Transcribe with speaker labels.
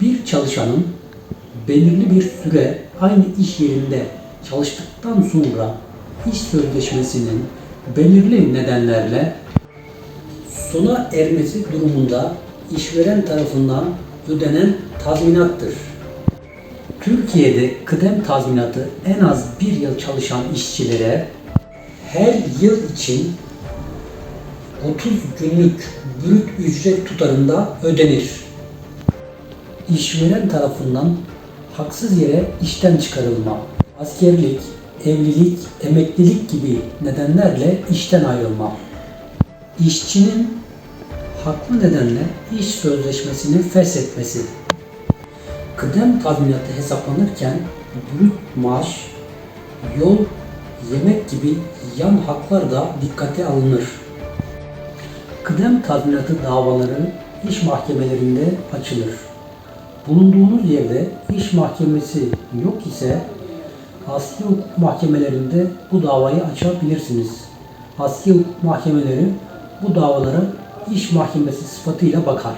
Speaker 1: Bir çalışanın belirli bir süre aynı iş yerinde çalıştıktan sonra iş sözleşmesinin belirli nedenlerle sona ermesi durumunda işveren tarafından ödenen tazminattır. Türkiye'de kıdem tazminatı en az bir yıl çalışan işçilere her yıl için 30 günlük brüt ücret tutarında ödenir. İşveren tarafından haksız yere işten çıkarılma, askerlik, evlilik, emeklilik gibi nedenlerle işten ayrılma, işçinin haklı nedenle iş sözleşmesini feshetmesi, kıdem tazminatı hesaplanırken brüt maaş, yol, yemek gibi yan haklar da dikkate alınır. Kıdem tazminatı davaları iş mahkemelerinde açılır. Bulunduğunuz yerde iş mahkemesi yok ise asli hukuk mahkemelerinde bu davayı açabilirsiniz. Asli hukuk mahkemeleri bu davalara iş mahkemesi sıfatıyla bakar.